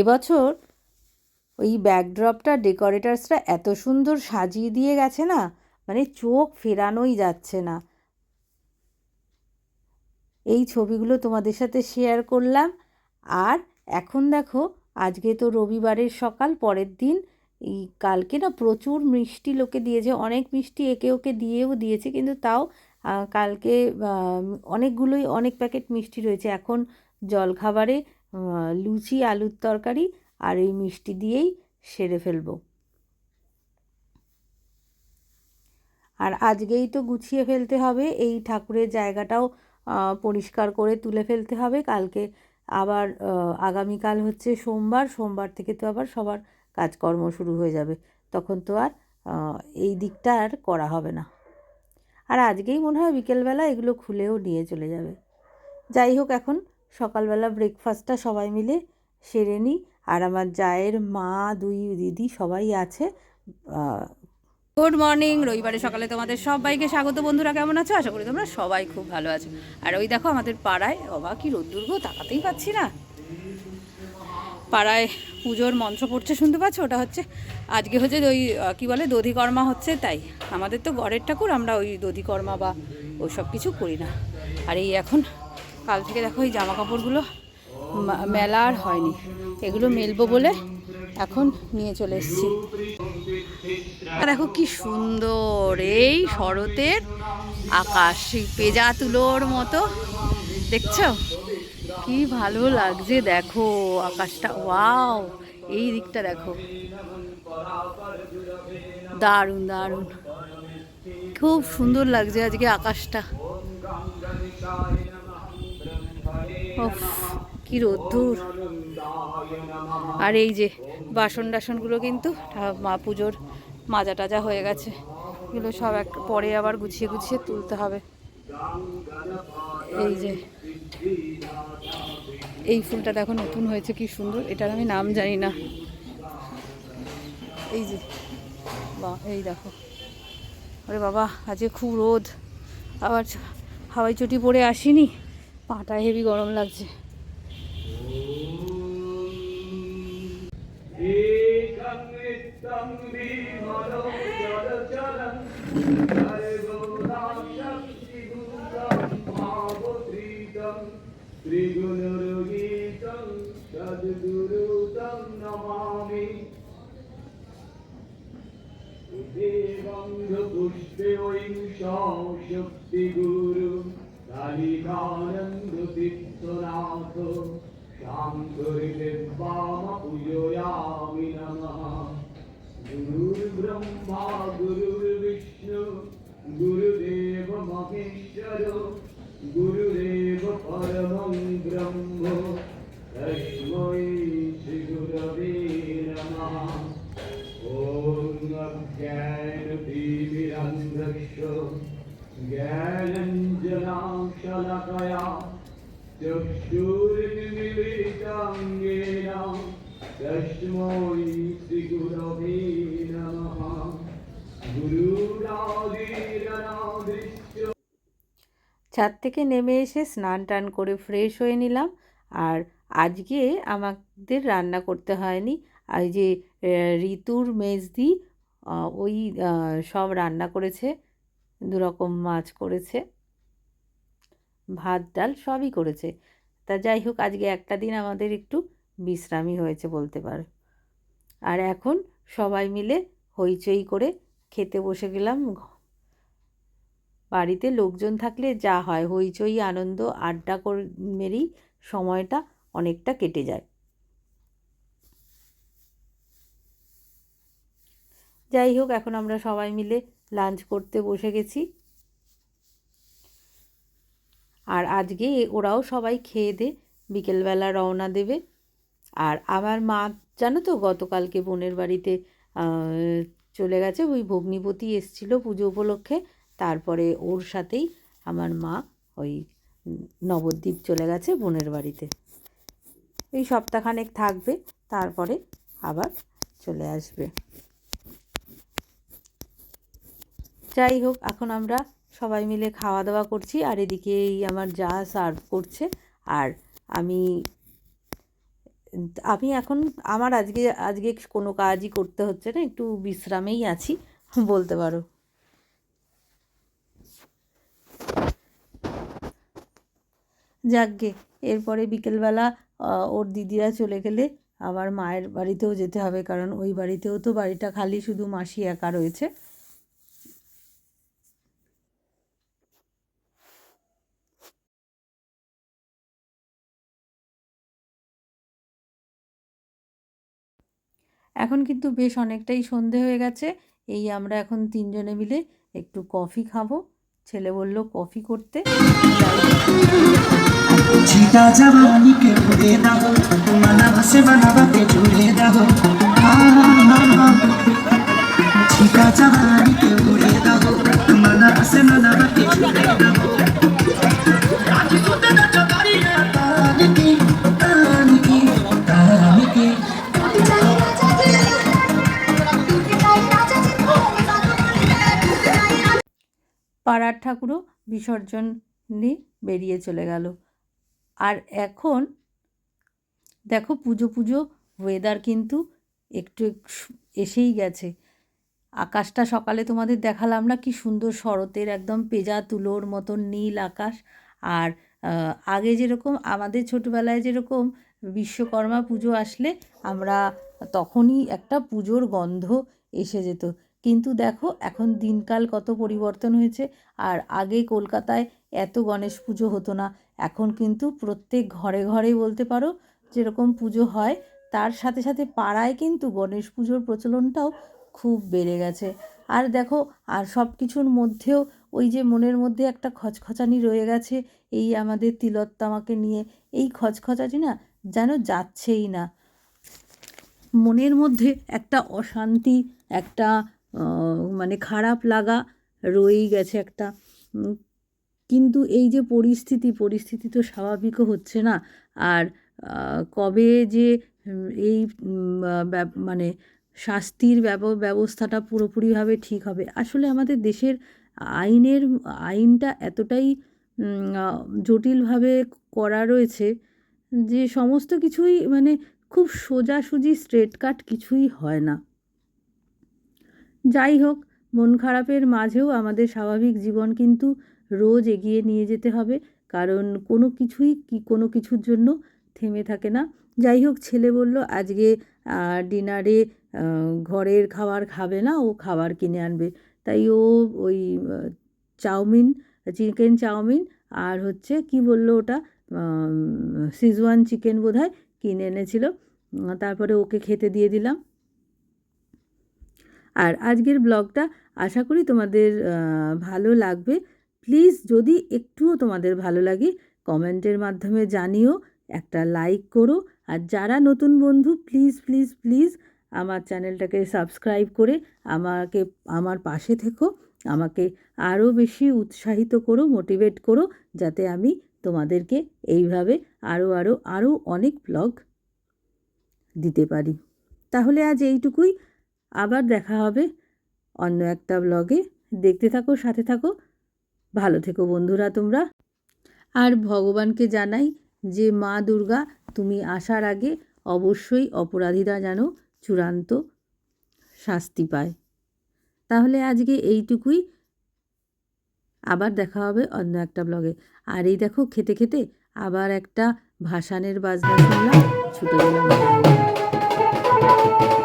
এবছর ওই ব্যাকড্রপটা ডেকোরেটার্সরা এত সুন্দর সাজিয়ে দিয়ে গেছে না? মানে চোখ ফেরানোই যাচ্ছে না। এই ছবিগুলো তোমাদের সাথে শেয়ার করলাম। আর এখন দেখো, আজকে তো রবিবারের সকাল, পরের দিন। এই কালকে না প্রচুর মিষ্টি লোকে দিয়েছে, অনেক মিষ্টি একে ওকে দিয়েও দিয়েছে, কিন্তু তাও কালকে অনেকগুলোই, অনেক প্যাকেট মিষ্টি রয়েছে। এখন জলখাবারে লুচি, আলুর তরকারি আর এই মিষ্টি দিয়েই সেরে ফেলব। আর আজকেই তো গুছিয়ে ফেলতে হবে, এই ঠাকুরের জায়গাটাও পরিষ্কার করে তুলে ফেলতে হবে। কালকে আবার আগামীকাল হচ্ছে সোমবার সোমবার থেকে তো আবার সবার কাজকর্ম শুরু হয়ে যাবে। তখন তো আর এই দিকটা আর করা হবে না। আর আজকেই মনে হয় বিকেলবেলা এগুলো খুলেও নিয়ে চলে যাবে। যাই হোক এখন সকালবেলা ব্রেকফাস্টটা সবাই মিলে সেরে নিই। আর আমার জায়ের মা, দুই দিদি সবাই আছে। গুড মর্নিং রবিবারে সকালে তোমাদের সবাইকে স্বাগত। বন্ধুরা, কেমন আছো? আশা করি তোমরা সবাই খুব ভালো আছো। আর ওই দেখো, আমাদের পাড়ায় বাবা কি রোদ্দুর গো, তাকাতেই পাচ্ছি না। পাড়ায় পুজোর মঞ্চ পড়ছে, শুনতে পাচ্ছ? ওটা হচ্ছে, আজকে হচ্ছে ওই কি বলে, দধিকর্মা হচ্ছে, তাই। আমাদের তো ঘরের ঠাকুর, আমরা ওই দধিকর্মা বা ওই সব কিছু করি না। আর এই এখন কাল থেকে দেখো এই জামা কাপড়গুলো মেলা আর হয়নি। এগুলো মেলবো বলে এখন নিয়ে চলে এসেছি। দেখো কি সুন্দর, এই শরতের আকাশ পেজা তুলোর মতো। দেখছ? কি ভালো লাগছে দেখো আকাশটা, ওয়াও! এই দিকটা দেখো। দারুণ দারুণ। খুব সুন্দর লাগছে আজকে আকাশটা। কি রোদ্দুর। আর এই যে বাসন টাসনগুলো কিন্তু মা পুজোর মাজা টাজা হয়ে গেছে। এগুলো সব এক, পরে আবার গুছিয়ে গুছিয়ে তুলতে হবে। এই যে, এই ফুলটা দেখো নতুন হয়েছে, কি সুন্দর। এটার আমি নাম জানি না। এই যে, বা, এই দেখো। আরে বাবা, আজকে খুব রোদ। আবার হাওয়াই চটি পরে আসিনি? পাটায় হেভি গরম লাগছে। ত্রিগুণরোগীতম সদ্গুরুতম নমামি দেবন্ধ পুষ্পে ঐ শক্তি গুরু। नमामि देवङ्गपुष्पे वैंशं शक्तिगुरु कालिकानन्दतीर्थनाथ शाङ्करिदिव्यामपूजयामि नमः गुरुर्ब्रह्मा गुरुर्विष्णु गुरुदेव महेश्वर गुरुरेव परमं ब्रह्म तस्मै श्रीगुरवे नमः ॐ अज्ञानतिमिरन्धस्य ज्ञानञ्जनाशलकया चक्षुर्निमिलितं येन तस्मै श्रीगुरवे नमः गुरुरादिरनादृश्य ছাদ থেকে নেমে এসে স্নান টান করে ফ্রেশ হয়ে নিলাম আর আজকে আমাদের রান্না করতে হয়নি আর যে আহ, ঋতুর মেজদি আহ, ওই আহ, সব রান্না করেছে দু রকম মাছ করেছে ভাত, ডাল সবই করেছে। তা যাই হোক, আজকে একটা দিন আমাদের একটু বিশ্রামই হয়েছে বলতে পারো। আর এখন সবাই মিলে হইচই করে খেতে বসে গেলাম। বাড়িতে লোকজন থাকলে যা হয়, হইচই, আনন্দ, আড্ডা মেরেই সময়টা অনেকটা কেটে যায়। যাই হোক, এখন আমরা সবাই মিলে লাঞ্চ করতে বসে গেছি। আর আজকে ওরাও সবাই খেয়ে দে, বিকেলবেলা রওনা দেবে। আর আমার মা, জানো তো, গতকালকে বোনের বাড়িতে চলে গেছে, ওই ভগ্নিপতি এসছিল পুজো উপলক্ষে। তারপরে ওর সাথেই আমার মা ওই নবদ্বীপ চলে গেছে বোনের বাড়িতে। এই সপ্তাহখানেক থাকবে, তারপরে আবার চলে আসবে। যাই হোক, এখন আমরা সবাই মিলে খাওয়া দাওয়া করছি আর এদিকে এই আমার যা সার্ভ করছে। আর আমি আমি এখন, আমার আজকে আজকে কোনো কাজই করতে হচ্ছে না, একটু বিশ্রামেই আছি, বলতে পারো। যাকগে, এরপরে বিকেলবেলা ওর দিদিরা চলে গেলে আবার মায়ের বাড়িতেও যেতে হবে, কারণ ওই বাড়িতেও তো বাড়িটা খালি, শুধু মাসি একা রয়েছে। এখন কিন্তু বেশ অনেকটাই সন্ধে হয়ে গেছে। এই আমরা এখন তিনজনে মিলে একটু কফি খাব। ছেলে বলল, কফি করতে? পাড়ার ঠাকুরও বিসর্জন নিয়ে বেরিয়ে চলে গেল। আর এখন দেখো পুজো পুজো ওয়েদার কিন্তু একটু এসেই গেছে। আকাশটা সকালে তোমাদের দেখালাম না, কি সুন্দর শরতের একদম পেজা তুলোর মতন নীল আকাশ। আর আগে যেরকম আমাদের ছোটোবেলায় যেরকম বিশ্বকর্মা পুজো আসলে আমরা তখনই একটা পুজোর গন্ধ এসে যেত। কিন্তু দেখো, এখন দিনকাল কত পরিবর্তন হয়েছে। আর আগে কলকাতায় এত গণেশ পুজো হতো না। এখন কিন্তু প্রত্যেক ঘরে ঘরে বলতে পারো, যেরকম পুজো হয়, তার সাথে সাথে পাড়ায় কিন্তু গণেশ পুজোর প্রচলনটাও খুব বেড়ে গেছে। আর দেখো, আর সব কিছুর মধ্যেও ওই যে মনের মধ্যে একটা খচখচানি রয়ে গেছে, এই আমাদের তিলোত্তমাকে নিয়ে। এই খচখচানি না যেন যাচ্ছেই না। মনের মধ্যে একটা অশান্তি, একটা মানে খারাপ লাগা রয়েই গেছে একটা। কিন্তু এই যে পরিস্থিতি পরিস্থিতি তো স্বাভাবিকও হচ্ছে না। আর কবে যে এই মানে শাস্তির ব্যব- ব্যবস্থাটা পুরোপুরিভাবে ঠিক হবে। আসলে আমাদের দেশের আইনের, আইনটা এতটাই জটিলভাবে করা রয়েছে যে সমস্ত কিছুই মানে খুব সোজাসুজি স্ট্রেট কাট কিছুই হয় না। যাই হোক, মন খারাপের মাঝেও আমাদের স্বাভাবিক জীবন কিন্তু রোজ এগিয়ে নিয়ে যেতে হবে। কারণ কোনো কিছুই কি কোনো কিছুর জন্য থেমে থাকে না। যাই হোক, ছেলে বলল, আজকে ডিনারে ঘরের খাবার খাবে না, ও খাবার কিনে আনবে। তাই ও ওই চাউমিন, চিকেন চাউমিন আর হচ্ছে কি বলল ওটা সিজওয়ান চিকেন বোধহয় কিনে এনেছিল। তারপরে ওকে খেতে দিয়ে দিলাম। আর আজকের ব্লগটা আশা করি তোমাদের ভালো লাগবে। প্লিজ যদি একটুও তোমাদের ভালো লাগে, কমেন্টের মাধ্যমে জানিও, একটা লাইক করো। আর যারা নতুন বন্ধু, প্লিজ প্লিজ প্লিজ আমার চ্যানেলটাকে সাবস্ক্রাইব করে আমাকে, আমার পাশে থেকো। আমাকে আরও বেশি উৎসাহিত করো, মোটিভেট করো, যাতে আমি তোমাদেরকে এইভাবে আরও আরও আরও অনেক ব্লগ দিতে পারি। তাহলে আজ এইটুকুই। আবার দেখা হবে অন্য একটা ব্লগে দেখতে থাকো, সাথে থাকো। ভালো থেকো বন্ধুরা তোমরা। আর ভগবানকে জানাই যে মা দুর্গা, তুমি আসার আগে অবশ্যই অপরাধীরা যেন চূড়ান্ত শাস্তি পায়। তাহলে আজকে এইটুকুই। আবার দেখা হবে অন্য একটা ব্লগে আর এই দেখো খেতে খেতে আবার একটা ভাসানের বাজনা শুনলাম, ছুটে গেলাম।